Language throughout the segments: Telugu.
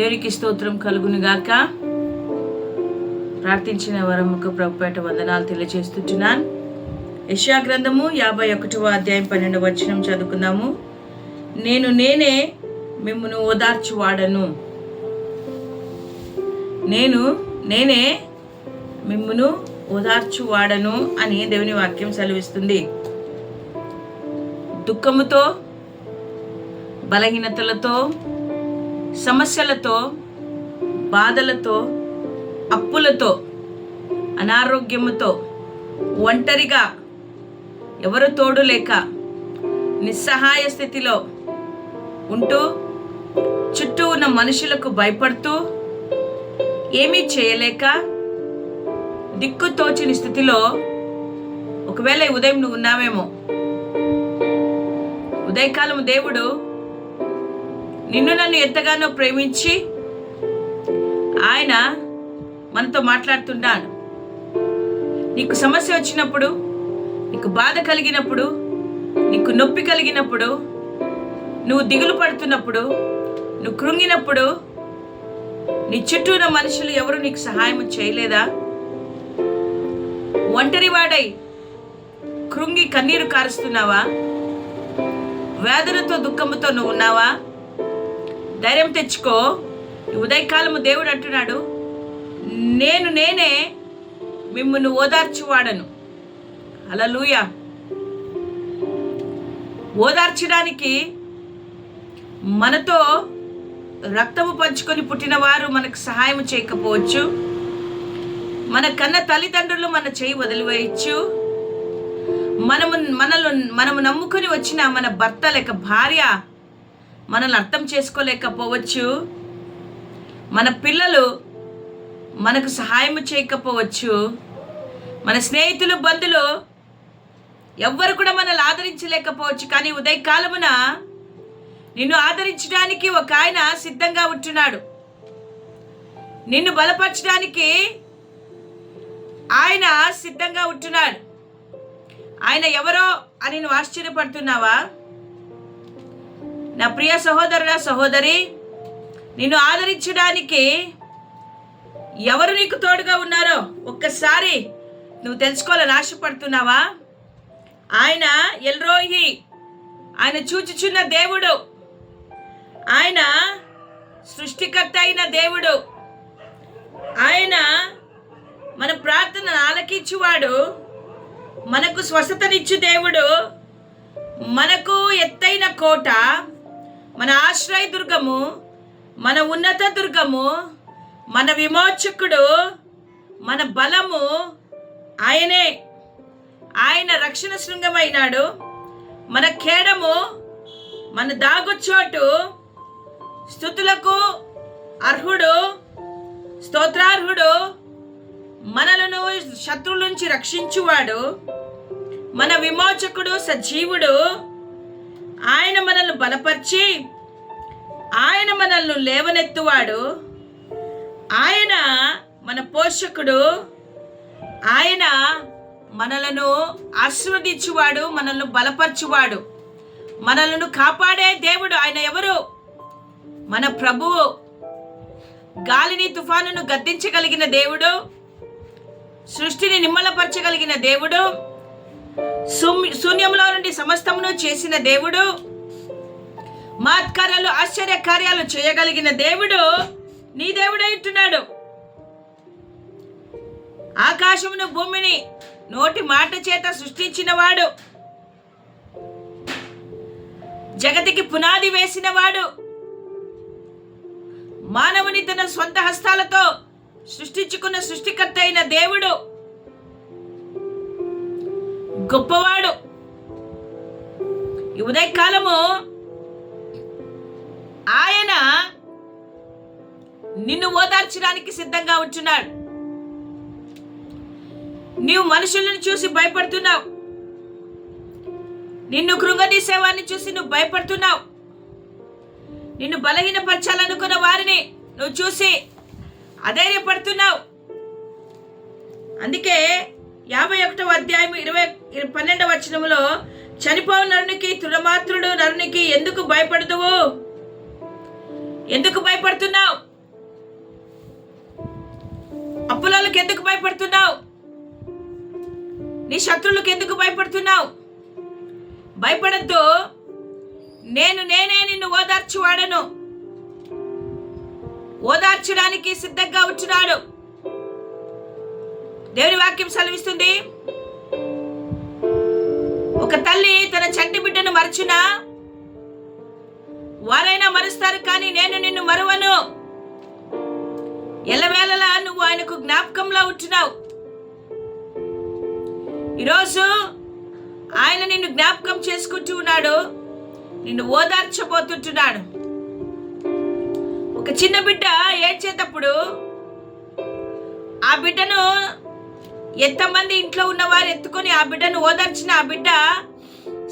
దేవునికి స్తోత్రం కలుగునుగాక ప్రార్థించిన వరముకు ప్రభుపేట వందనాలు తెలియజేస్తున్నాను. యశా గ్రంథము యాభై ఒకటవ అధ్యాయం పన్నెండవ వచనం చదువుకుందాము. నేను నేనే మిమ్మను ఓదార్చువాడను. నేను నేనే మిమ్మును ఓదార్చువాడను అని దేవుని వాక్యం సెలవిస్తుంది. దుఃఖముతో బలహీనతలతో సమస్యలతో బాధలతో అప్పులతో అనారోగ్యముతో ఒంటరిగా ఎవరు తోడు లేక నిస్సహాయ స్థితిలో ఉంటూ చుట్టూ ఉన్న మనుషులకు భయపడుతూ ఏమీ చేయలేక దిక్కు తోచని స్థితిలో ఒకవేళ ఉదయం నువ్వు ఉన్నావేమో. ఉదయకాలం దేవుడు నిన్ను నన్ను ఎంతగానో ప్రేమించి ఆయన మనతో మాట్లాడుతున్నాడు. నీకు సమస్య వచ్చినప్పుడు నీకు బాధ కలిగినప్పుడు నీకు నొప్పి కలిగినప్పుడు నువ్వు దిగులు పడుతున్నప్పుడు నువ్వు కృంగినప్పుడు నీ చుట్టూ ఉన్న మనుషులు ఎవరు నీకు సహాయం చేయలేదా? ఒంటరివాడై కృంగి కన్నీరు కారుస్తున్నావా? వేదనతో దుఃఖముతో నువ్వు ఉన్నావా? ధైర్యం తెచ్చుకో. ఉదయకాలము దేవుడు అంటున్నాడు నేను నేనే మిమ్మల్ని ఓదార్చువాడను. అలలుయ ఓదార్చడానికి మనతో రక్తము పంచుకొని పుట్టినవారు మనకు సహాయం చేయకపోవచ్చు. మన కన్న తల్లిదండ్రులు మన చేయి వదిలివేయచ్చు. మనము మనలో మనము నమ్ముకొని వచ్చిన మన భర్త లేక భార్య మనల్ని అర్థం చేసుకోలేకపోవచ్చు. మన పిల్లలు మనకు సహాయం చేయకపోవచ్చు. మన స్నేహితులు బంధువులు ఎవ్వరు కూడా మనల్ని ఆదరించలేకపోవచ్చు. కానీ ఉదయకాలమున నిన్ను ఆదరించడానికి ఒక ఆయన సిద్ధంగా ఉంటున్నాడు. నిన్ను బలపరచడానికి ఆయన సిద్ధంగా ఉంటున్నాడు. ఆయన ఎవరో అని నువ్వు ఆశ్చర్యపడుతున్నావా? నా ప్రియ సహోదరుల సహోదరి నిన్ను ఆదరించడానికి ఎవరు నీకు తోడుగా ఉన్నారో ఒక్కసారి నువ్వు తెలుసుకోవాలని ఆశపడుతున్నావా? ఆయన ఎల్రోహి ఆయన చూచుచున్న దేవుడు. ఆయన సృష్టికర్త అయిన దేవుడు. ఆయన మన ప్రార్థన ఆలకించువాడు. మనకు స్వస్థతనిచ్చు దేవుడు. మనకు ఎత్తైన కోట. మన ఆశ్రయ దుర్గము మన ఉన్నత దుర్గము మన విమోచకుడు మన బలము ఆయనే. ఆయన రక్షణ శృంగమైనాడు. మన ఖేడము మన దాగుచోటు స్థుతులకు అర్హుడు స్తోత్రార్హుడు మనలను శత్రువుల నుంచి రక్షించువాడు. మన విమోచకుడు సజీవుడు ఆయన మనల్ని బలపరిచి ఆయన మనల్ని లేవనెత్తువాడు. ఆయన మన పోషకుడు. ఆయన మనలను ఆశీర్వదించువాడు మనల్ని బలపరచువాడు. మనలను కాపాడే దేవుడు ఆయన ఎవరు? మన ప్రభువు. గాలిని తుఫానును గద్దించగలిగిన దేవుడు. సృష్టిని నిమ్మలపరచగలిగిన దేవుడు. శూన్యంలో నుండి సమస్తమును చేసిన దేవుడు. మాత్కార్యాలు ఆశ్చర్య కార్యాలు చేయగలిగిన దేవుడు నీ దేవుడై ఉంటున్నాడు. ఆకాశమును భూమిని నోటి మాట చేత సృష్టించినవాడు. జగతికి పునాది వేసినవాడు. మానవుని తన సొంత హస్తాలతో సృష్టించుకున్న సృష్టికర్త అయిన దేవుడు. గొప్పవాడు. ఈ ఉదయకాలము ఆయన నిన్ను ఓదార్చడానికి సిద్ధంగా ఉంటున్నాడు. నీవు మనుషులను చూసి భయపడుతున్నావు. నిన్ను కృంగదీసేవారిని చూసి నువ్వు భయపడుతున్నావు. నిన్ను బలహీనపరచాలనుకున్న వారిని నువ్వు చూసి అధైర్యపడుతున్నావు. అందుకే యాభై ఒకటో అధ్యాయం ఇరవై పన్నెండవ వచనంలో చనిపోవు నరునికి తృణమాత్రుడు నరునికి ఎందుకు భయపడదువు? ఎందుకు భయపడుతున్నావు? అప్పులకి ఎందుకు భయపడుతున్నావు? నీ శత్రువులకు ఎందుకు భయపడుతున్నావు? భయపడద్దు. నేను నేనే నిన్ను ఓదార్చువాడను. ఓదార్చడానికి సిద్ధంగా ఉంటున్నాడు. దేవుని వాక్యం సెలవిస్తుంది. ఒక తల్లి తన చంటి బిడ్డను మరచునా వారైనా మరుస్తారు కానీ నేను నిన్ను మరువను. ఎల్లవేళలా నువ్వు ఆయనకు జ్ఞాపకంలో ఉంటున్నావు. ఈరోజు ఆయన నిన్ను జ్ఞాపకం చేసుకుంటూ ఉన్నాడు. నిన్ను ఓదార్చబోతుంటున్నాడు. ఒక చిన్న బిడ్డ ఏడ్చేటప్పుడు ఆ బిడ్డను ఎంతమంది ఇంట్లో ఉన్నవారు ఎత్తుకొని ఆ బిడ్డను ఓదార్చిన ఆ బిడ్డ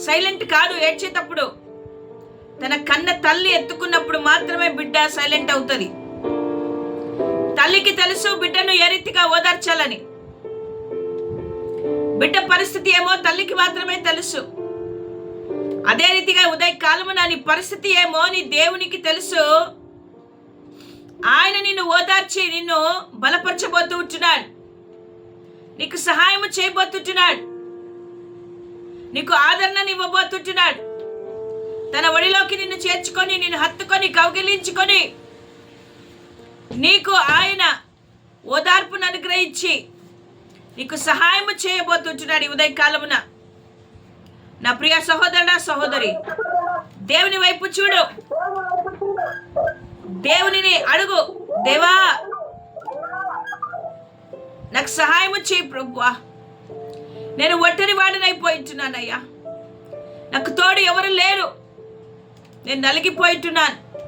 సైలెంట్ కాదు ఏడ్చేటప్పుడు తన కన్న తల్లి ఎత్తుకున్నప్పుడు మాత్రమే బిడ్డ సైలెంట్ అవుతుంది. తల్లికి తెలుసు బిడ్డను ఏ రీతిగా ఓదార్చాలని. బిడ్డ పరిస్థితి ఏమో తల్లికి మాత్రమే తెలుసు. అదే రీతిగా ఉదయ కాలమున నీ పరిస్థితి ఏమో నీ దేవునికి తెలుసు. ఆయన నిన్ను ఓదార్చి నిన్ను బలపరచబోతూ ఉంటున్నాడు. నీకు సహాయం చేయబోతుంటున్నాడు. నీకు ఆదరణ ఇవ్వబోతుంటున్నాడు. తన ఒడిలోకి నిన్ను చేర్చుకొని నిన్ను హత్తుకొని కౌగిలించుకొని నీకు ఆయన ఓదార్పును అనుగ్రహించి నీకు సహాయం చేయబోతుంటున్నాడు ఈ ఉదయకాలమున. నా ప్రియ సహోదరుడా సహోదరి దేవుని వైపు చూడు. దేవునిని అడుగు. దేవా నాకు సహాయం చేయి ప్రభువా. నేను ఒంటరి వాడినైపోయింటున్నానయ్యా. నాకు తోడు ఎవరు లేరు. నేను నలిగిపోయింటున్నాను.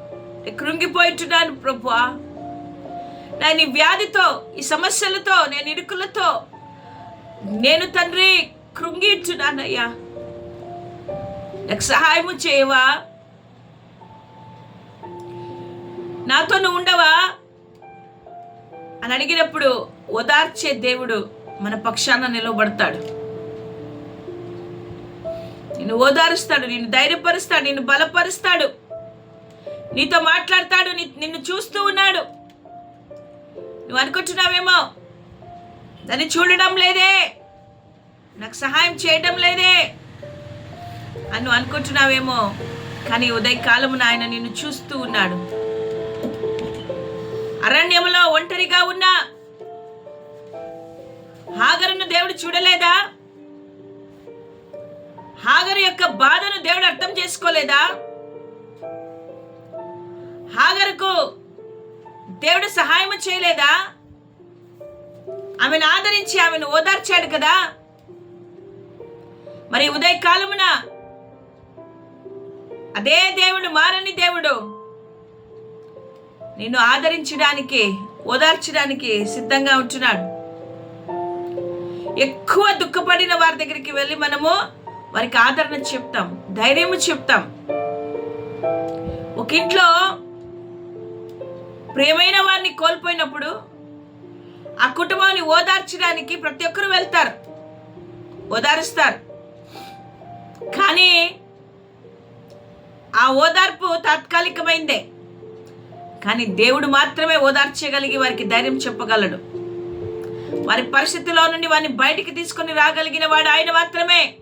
నేను కృంగిపోయింటున్నాను ప్రభువా. నేను ఈ వ్యాధితో ఈ సమస్యలతో నేను ఇరుకులతో నేను తండ్రి కృంగిట్టున్నానయ్యా నాకు సహాయము చేయవా? నాతో నువ్వు ఉండవా? అని అడిగినప్పుడు ఓదార్చే దేవుడు మన పక్షాన నిలబడతాడు. నిన్ను ఓదారుస్తాడు నిన్ను ధైర్యపరుస్తాడు నిన్ను బలపరుస్తాడు. నీతో మాట్లాడతాడు నిన్ను చూస్తూ ఉన్నాడు. నువ్వు అనుకుంటున్నావేమో? దాన్ని చూడడం లేదే. నాకు సహాయం చేయడం లేదే అని నువ్వు అనుకుంటున్నావేమో? కానీ ఉదయకాలమున ఆయన నిన్ను చూస్తూ ఉన్నాడు. అరణ్యములో ఒంటరిగా ఉన్నా హాగరును దేవుడు చూడలేదా? హాగరు యొక్క బాధను దేవుడు అర్థం చేసుకోలేదా? హాగరుకు దేవుడు సహాయం చేయలేదా? ఆమెను ఆదరించి ఆమెను ఓదార్చాడు కదా? మరి ఉదయకాలమున అదే దేవుడు మారని దేవుడు నిన్ను ఆదరించడానికి ఓదార్చడానికి సిద్ధంగా ఉంటున్నాడు. ఎక్కువ దుఃఖపడిన వారి దగ్గరికి వెళ్ళి మనము వారికి ఆదరణ చెప్తాం ధైర్యము చెప్తాం. ఒక ఇంట్లో ప్రియమైన వారిని కోల్పోయినప్పుడు ఆ కుటుంబాన్ని ఓదార్చడానికి ప్రతి ఒక్కరు వెళ్తారు ఓదారుస్తారు. కానీ ఆ ఓదార్పు తాత్కాలికమైందే. కానీ దేవుడు మాత్రమే ఓదార్చగలిగి వారికి ధైర్యం చెప్పగలడు. వారి పరిస్థితిలో నుండి వారిని బయటికి తీసుకొని రాగలిగిన వాడు ఆయన మాత్రమే.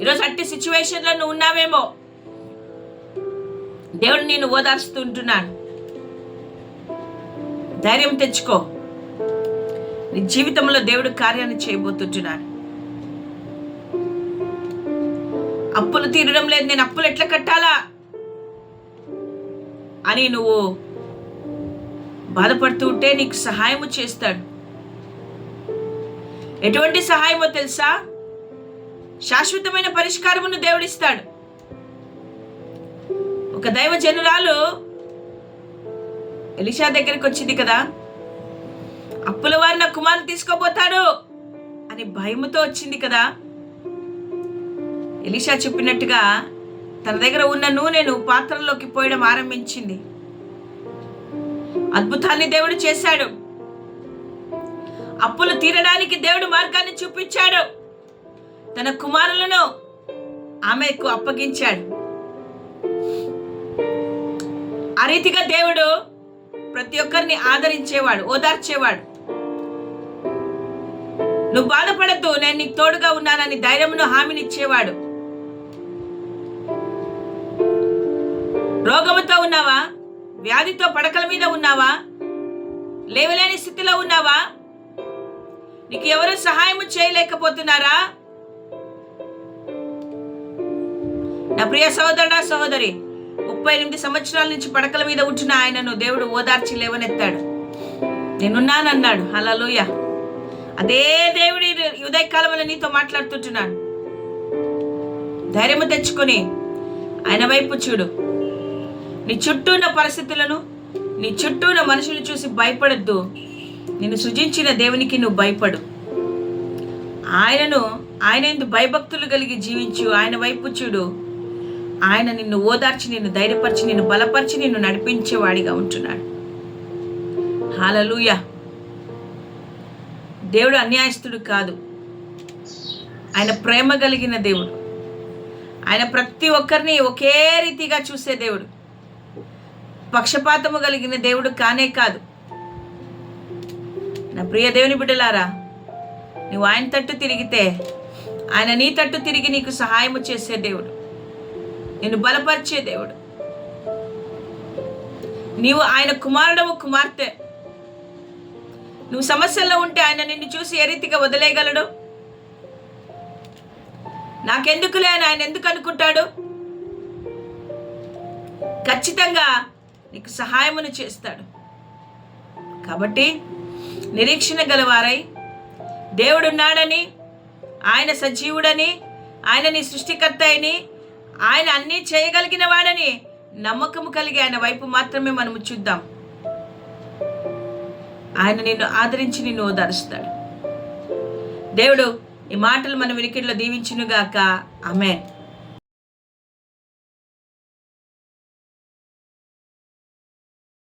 ఈరోజు అట్టి సిచ్యువేషన్లో నువ్వు ఉన్నావేమో? దేవుడు నేను ఓదార్స్తూ ఉంటున్నాను ధైర్యం తెచ్చుకో. నీ జీవితంలో దేవుడు కార్యాన్ని చేయబోతుంటున్నాడు. అప్పులు తీరడం లేదు. నేను అప్పులు ఎట్లా కట్టాలా? అని నువ్వు బాధపడుతూ ఉంటే నీకు సహాయము చేస్తాడు. ఎటువంటి సహాయమో తెలుసా? శాశ్వతమైన పరిష్కారమును దేవుడిస్తాడు. ఒక దైవ జనురాలు ఎలిషా దగ్గరికి వచ్చింది కదా? అప్పుల వారి నా కుమారుని తీసుకోబోతాడు అని భయముతో వచ్చింది కదా? ఎలిషా చెప్పినట్టుగా తన దగ్గర ఉన్న నూనెను పాత్రలోకి పోయడం ఆరంభించింది. అద్భుతాన్ని దేవుడు చేశాడు. అప్పులు తీరడానికి దేవుడు మార్గాన్ని చూపించాడు. తన కుమారులను ఆమెకు అప్పగించాడు. ఆ రీతిగా దేవుడు ప్రతి ఒక్కరిని ఆదరించేవాడు ఓదార్చేవాడు. నువ్వు బాధపడద్దు నేను నీకు తోడుగా ఉన్నానని ధైర్యమును హామీనిచ్చేవాడు. రోగముతో ఉన్నావా? వ్యాధితో పడకల మీద ఉన్నావా? లేవలేని స్థితిలో ఉన్నావా? నీకు ఎవరు సహాయం చేయలేకపోతున్నారా? నా ప్రియ సహోదరుడా సహోదరి ముప్పై ఎనిమిది సంవత్సరాల నుంచి పడకల మీద ఉంచిన ఆయనను దేవుడు ఓదార్చి లేవనెత్తాడు. నేనున్నానన్నాడు హలలుయ అదే దేవుడి ఉదయకాలంలో నీతో మాట్లాడుతుంటున్నాను ధైర్యము తెచ్చుకొని ఆయన వైపు చూడు. నీ చుట్టూ ఉన్న పరిస్థితులను నీ చుట్టూ ఉన్న మనుషులు చూసి భయపడద్దు. నిన్ను సృజించిన దేవునికి నువ్వు భయపడు. ఆయనను ఆయన ఎందు భయభక్తులు కలిగి జీవించు ఆయన వైపు చూడు. ఆయన నిన్ను ఓదార్చి నిన్ను ధైర్యపరిచి నిన్ను బలపరిచి నిన్ను నడిపించేవాడిగా ఉంటున్నాడు. హాలలుయ దేవుడు అన్యాయస్తుడు కాదు. ఆయన ప్రేమ కలిగిన దేవుడు. ఆయన ప్రతి ఒక్కరిని ఒకే రీతిగా చూసే దేవుడు. పక్షపాతము కలిగిన దేవుడు కానే కాదు. నా ప్రియ దేవుని బిడ్డలారా నువ్వు ఆయన తట్టు తిరిగితే ఆయన నీ తట్టు తిరిగి నీకు సహాయము చేసే దేవుడు. నిన్ను బలపరిచే దేవుడు. నీవు ఆయన కుమారుడవు కుమార్తె. నువ్వు సమస్యల్లో ఉంటే ఆయన నిన్ను చూసి ఏ రీతిగా వదిలేయగలడు? నాకెందుకులే అని ఆయన ఎందుకు అనుకుంటాడు? ఖచ్చితంగా నీకు సహాయమును చేస్తాడు. కాబట్టి నిరీక్షణ గలవారై దేవుడున్నాడని ఆయన సజీవుడని ఆయన నీ సృష్టికర్త అని ఆయన అన్నీ చేయగలిగిన వాడని నమ్మకము కలిగి ఆయన వైపు మాత్రమే మనము చూద్దాం. ఆయన నిన్ను ఆదరించి నిన్ను ఓదారుస్తాడు. దేవుడు ఈ మాటలు మన వినికిడిలో దీవించునుగాక. ఆమెన్.